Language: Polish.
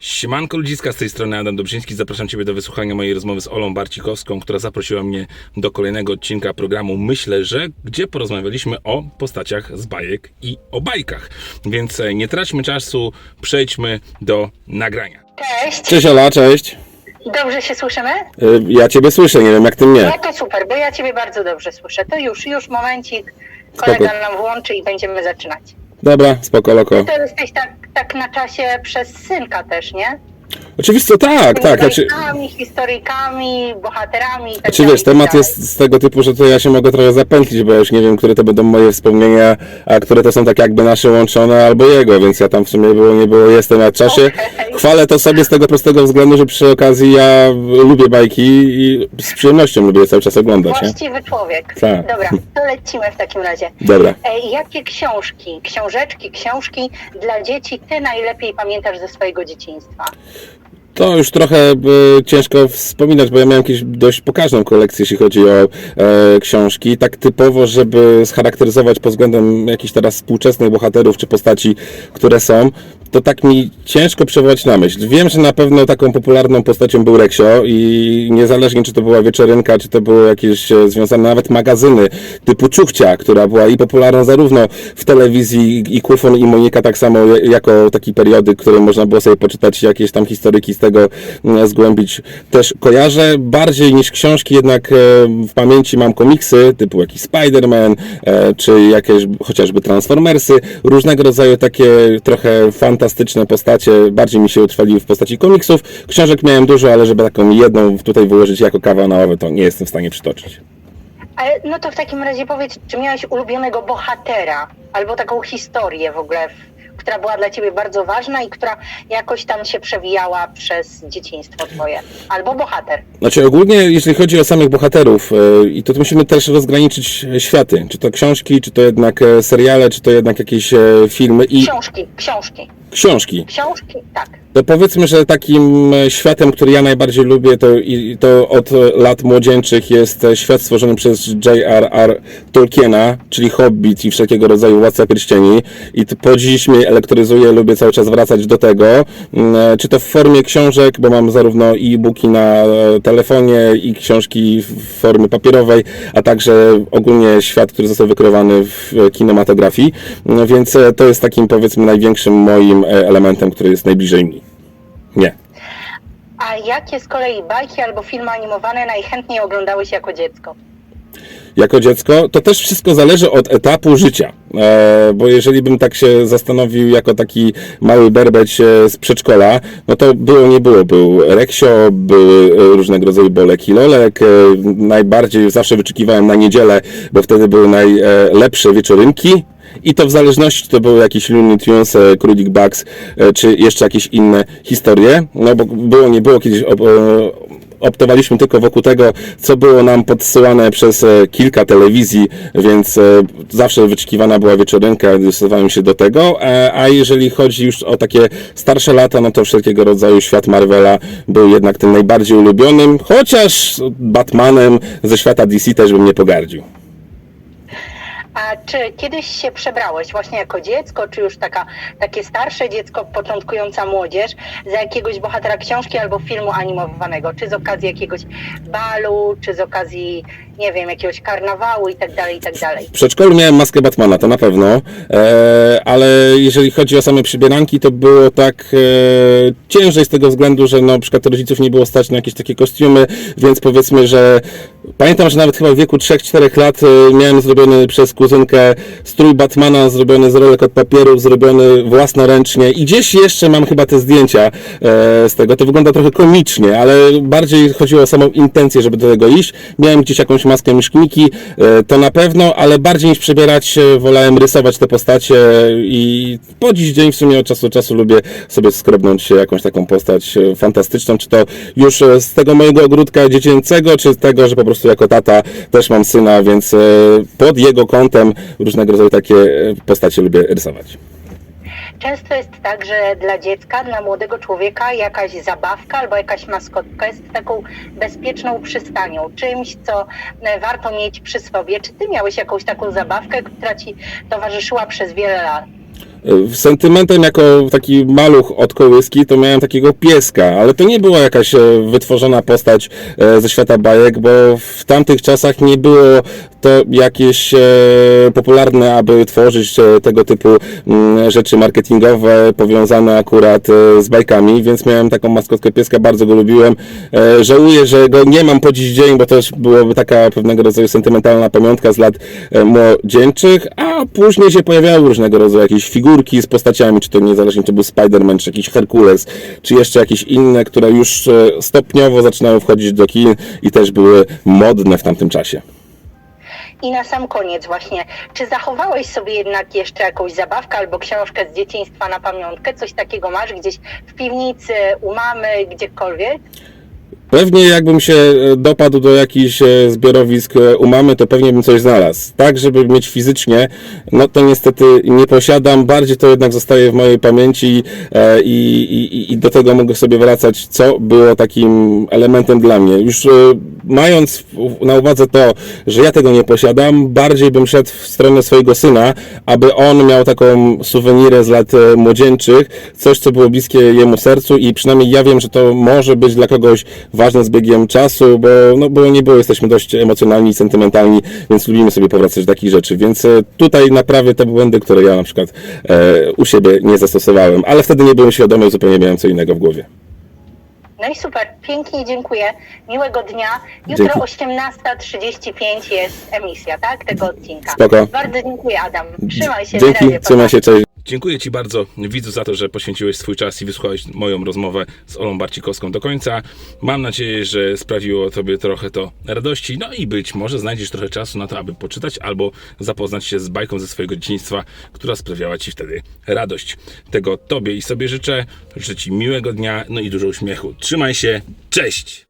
Siemanko ludziska, z tej strony Adam Dobrzyński. Zapraszam Ciebie do wysłuchania mojej rozmowy z Olą Barcikowską, która zaprosiła mnie do kolejnego odcinka programu Myślę, że, gdzie porozmawialiśmy o postaciach z bajek i o bajkach. Więc e, nie traćmy czasu, przejdźmy do nagrania. Cześć, Cześć Ola, cześć. dobrze się słyszymy? Y, Ja ciebie słyszę, nie wiem jak ty mnie. No to super, bo ja Ciebie bardzo dobrze słyszę. To już, już momencik, kolega nam włączy i będziemy zaczynać. Dobra, spoko, loko. To jesteś tak, tak na czasie przez synka też, nie? Oczywiście tak, tak. Znaczy, historykami, bohaterami i tak znaczy dalej, wiesz, i tak temat dalej. jest z tego typu, że to ja się mogę trochę zapętlić, bo ja już nie wiem, które to będą moje wspomnienia, a które to są tak jakby nasze łączone albo jego, więc ja tam w sumie było, nie było, jestem na czasie. Okej. Chwalę to sobie z tego prostego względu, że przy okazji ja lubię bajki i z przyjemnością lubię je cały czas oglądać, nie? Właściwy człowiek. Tak. Dobra, to lecimy w takim razie. Dobra. E, jakie książki, książeczki, książki dla dzieci Ty najlepiej pamiętasz ze swojego dzieciństwa? To już trochę e, ciężko wspominać, bo ja miałem jakąś dość pokaźną kolekcję, jeśli chodzi o e, książki. Tak typowo, żeby scharakteryzować pod względem jakichś teraz współczesnych bohaterów czy postaci, które są, to tak mi ciężko przywołać na myśl. Wiem, że na pewno taką popularną postacią był Reksio i niezależnie czy to była wieczorynka, czy to były jakieś e, związane nawet magazyny typu Ciuchcia, która była i popularna zarówno w telewizji i Kufon i Monika tak samo jako taki periodyk, który można było sobie poczytać jakieś tam historyki z tego mm, zgłębić. Też kojarzę bardziej niż książki, jednak e, w pamięci mam komiksy typu jakiś Spider-Man, e, czy jakieś chociażby Transformersy, różnego rodzaju takie trochę fantastyczne postacie, bardziej mi się utrwaliły w postaci komiksów. Książek miałem dużo, ale żeby taką jedną tutaj wyłożyć jako kawał na to nie jestem w stanie przytoczyć. Ale no to w takim razie powiedz, czy miałeś ulubionego bohatera albo taką historię w ogóle, w, która była dla ciebie bardzo ważna i która jakoś tam się przewijała przez dzieciństwo twoje? Albo bohater. Znaczy ogólnie, jeśli chodzi o samych bohaterów, e, i to musimy też rozgraniczyć światy, czy to książki, czy to jednak e, seriale, czy to jednak jakieś e, filmy i Książki, książki, książki. książki, tak. To powiedzmy, że takim e, światem, który ja najbardziej lubię, to, to od lat młodzieńczych jest e, świat stworzony przez J.R.R. Tolkiena, czyli Hobbit i wszelkiego rodzaju Władca Pierścieni. I po dziś mnie elektryzuje, lubię cały czas wracać do tego. Mm, e, Czy to w formie książek, bo mam zarówno e-booki na telefonie i książki w formie papierowej, a także ogólnie świat, który został wykreowany w kinematografii. No Więc to jest takim powiedzmy największym moim elementem, który jest najbliżej mi. Nie. A jakie z kolei bajki albo filmy animowane najchętniej oglądałeś jako dziecko? Jako dziecko, to też wszystko zależy od etapu życia. E, bo jeżeli bym tak się zastanowił jako taki mały berbeć e, z przedszkola, no to było, nie było. Był Reksio, były e, różnego rodzaju Bolek i Lolek. E, najbardziej zawsze wyczekiwałem na niedzielę, bo wtedy były najlepsze wieczorynki. I to w zależności, czy to były jakieś Looney Tunes, e, Królik Bugs, e, czy jeszcze jakieś inne historie. No bo było, nie było kiedyś op- optowaliśmy tylko wokół tego, co było nam podsyłane przez e, kilka telewizji, więc zawsze wyczekiwana była wieczorynka, decydowałem się do tego, a jeżeli chodzi już o takie starsze lata, no to wszelkiego rodzaju świat Marvela był jednak tym najbardziej ulubionym, chociaż Batmanem ze świata DC też bym nie pogardził. A czy kiedyś się przebrałeś właśnie jako dziecko, czy już taka, takie starsze dziecko, początkująca młodzież, za jakiegoś bohatera książki albo filmu animowanego? Czy z okazji jakiegoś balu, czy z okazji, nie wiem, jakiegoś karnawału i tak dalej, i tak dalej? W przedszkolu miałem maskę Batmana, to na pewno, e, ale jeżeli chodzi o same przybieranki, to było tak e, ciężej z tego względu, że no, na przykład rodziców nie było stać na jakieś takie kostiumy, więc powiedzmy, że pamiętam, że nawet chyba w wieku 3-4 lat e, miałem zrobiony przez kuzynkę strój Batmana, zrobiony z rolek od papieru, zrobiony własnoręcznie i gdzieś jeszcze mam chyba te zdjęcia e, z tego. To wygląda trochę komicznie, ale bardziej chodziło o samą intencję, żeby do tego iść. Miałem gdzieś jakąś maskę myszkniki, e, to na pewno, ale bardziej niż przebierać się, wolałem rysować te postacie i po dziś dzień w sumie od czasu do czasu lubię sobie skrobnąć jakąś taką postać e, fantastyczną, czy to już e, z tego mojego ogródka dziecięcego, czy z tego, że po prostu jako tata też mam syna, więc e, pod jego kątem różnego rodzaju takie e, postacie lubię rysować. Często jest tak, że dla dziecka, dla młodego człowieka jakaś zabawka albo jakaś maskotka jest taką bezpieczną przystanią, czymś, co e, warto mieć przy sobie. Czy ty miałeś jakąś taką zabawkę, która ci towarzyszyła przez wiele lat? E, Sentymentem jako taki maluch od kołyski to miałem takiego pieska, ale to nie była jakaś e, wytworzona postać e, ze świata bajek, bo w tamtych czasach nie było to jakieś e, popularne, aby tworzyć tego typu mm, rzeczy marketingowe powiązane akurat z bajkami, więc miałem taką maskotkę pieska, bardzo go lubiłem. Żałuję, że go nie mam po dziś dzień, bo też byłoby taka pewnego rodzaju sentymentalna pamiątka z lat młodzieńczych, a później się pojawiały różnego rodzaju jakieś figurki z postaciami, czy to niezależnie czy był Spider-Man, czy jakiś Herkules, czy jeszcze jakieś inne, które już e, stopniowo zaczynały wchodzić do kin i też były modne w tamtym czasie. I na sam koniec właśnie, czy zachowałeś sobie jednak jeszcze jakąś zabawkę albo książkę z dzieciństwa na pamiątkę? Coś takiego masz gdzieś w piwnicy, u mamy, gdziekolwiek? Pewnie jakbym się e, dopadł do jakichś e, zbiorowisk e, u mamy, to pewnie bym coś znalazł. Tak, żeby mieć fizycznie, no to niestety nie posiadam. Bardziej to jednak zostaje w mojej pamięci i, i, i do tego mogę sobie wracać, co było takim elementem dla mnie. Już mając na uwadze to, że ja tego nie posiadam, bardziej bym szedł w stronę swojego syna, aby on miał taką suwenirę z lat młodzieńczych, coś, co było bliskie jemu sercu i przynajmniej ja wiem, że to może być dla kogoś ważne z biegiem czasu, bo, no, bo nie było, jesteśmy dość emocjonalni i sentymentalni, więc lubimy sobie powracać do takich rzeczy, więc e, tutaj naprawię te błędy, które ja na przykład e, u siebie nie zastosowałem, ale wtedy nie byłem świadomy, zupełnie miałem co innego w głowie. No i super, pięknie dziękuję. Miłego dnia. Jutro Dzięki. 18.35 jest emisja, tak? Tego odcinka. Spoko. Bardzo dziękuję, Adam. Trzymaj się. Dzięki, trzymaj się, cześć. Dziękuję Ci bardzo, widzu, za to, że poświęciłeś swój czas i wysłuchałeś moją rozmowę z Olą Barcikowską do końca. Mam nadzieję, że sprawiło Tobie trochę to radości, no i być może znajdziesz trochę czasu na to, aby poczytać albo zapoznać się z bajką ze swojego dzieciństwa, która sprawiała Ci wtedy radość. Tego Tobie i sobie życzę. Życzę Ci miłego dnia, no i dużo uśmiechu. Trzymaj się, cześć!